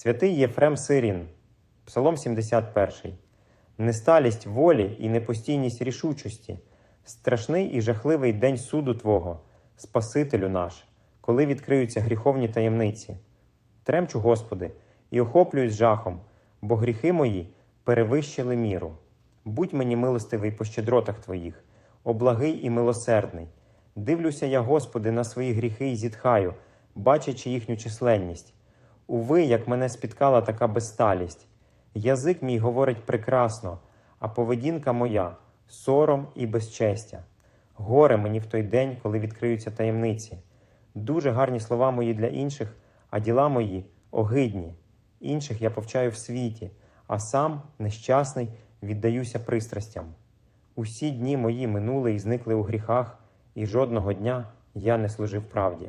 Святий Єфрем Сирін, Псалом 71. Несталість волі і непостійність рішучості, страшний і жахливий день суду Твого, Спасителю наш, коли відкриються гріховні таємниці. Тремчу, Господи, і охоплююсь жахом, бо гріхи мої перевищили міру. Будь мені милостивий по щедротах Твоїх, облагий і милосердний. Дивлюся я, Господи, на свої гріхи і зітхаю, бачачи їхню численність. Уви, як мене спіткала така безсталість. Язик мій говорить прекрасно, а поведінка моя сором і безчестя. Горе мені в той день, коли відкриються таємниці. Дуже гарні слова мої для інших, а діла мої огидні. Інших я повчаю в світі, а сам, нещасний, віддаюся пристрастям. Усі дні мої минули і зникли у гріхах, і жодного дня я не служив правді.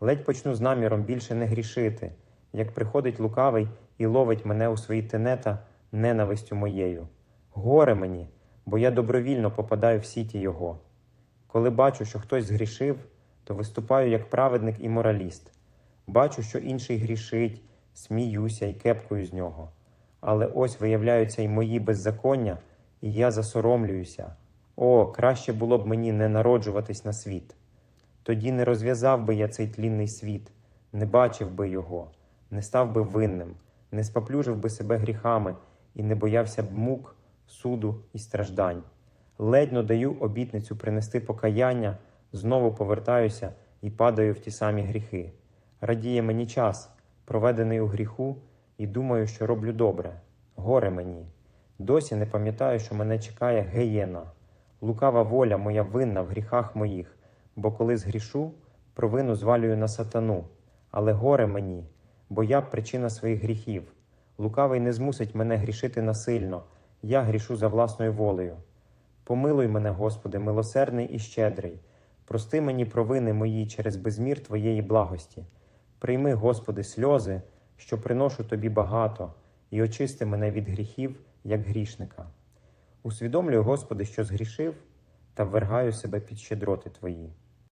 Ледь почну з наміром більше не грішити, як приходить лукавий і ловить мене у свої тенета ненавистю моєю. Горе мені, бо я добровільно попадаю в сіті його. Коли бачу, що хтось згрішив, то виступаю як праведник і мораліст. Бачу, що інший грішить, сміюся і кепкою з нього. Але ось виявляються й мої беззаконня, і я засоромлююся. О, краще було б мені не народжуватись на світ. Тоді не розв'язав би я цей тлінний світ, не бачив би його, не став би винним, не споплюжив би себе гріхами і не боявся б мук, суду і страждань. Ледно даю обітницю принести покаяння, знову повертаюся і падаю в ті самі гріхи. Радіє мені час, проведений у гріху, і думаю, що роблю добре. Горе мені. Досі не пам'ятаю, що мене чекає геєна. Лукава воля моя винна в гріхах моїх, бо коли згрішу, провину звалюю на сатану. Але горе мені, бо я причина своїх гріхів. Лукавий не змусить мене грішити насильно, я грішу за власною волею. Помилуй мене, Господи, милосердний і щедрий, прости мені провини мої через безмір Твоєї благості. Прийми, Господи, сльози, що приношу Тобі багато, і очисти мене від гріхів, як грішника. Усвідомлюю, Господи, що згрішив, та ввергаю себе під щедроти Твої.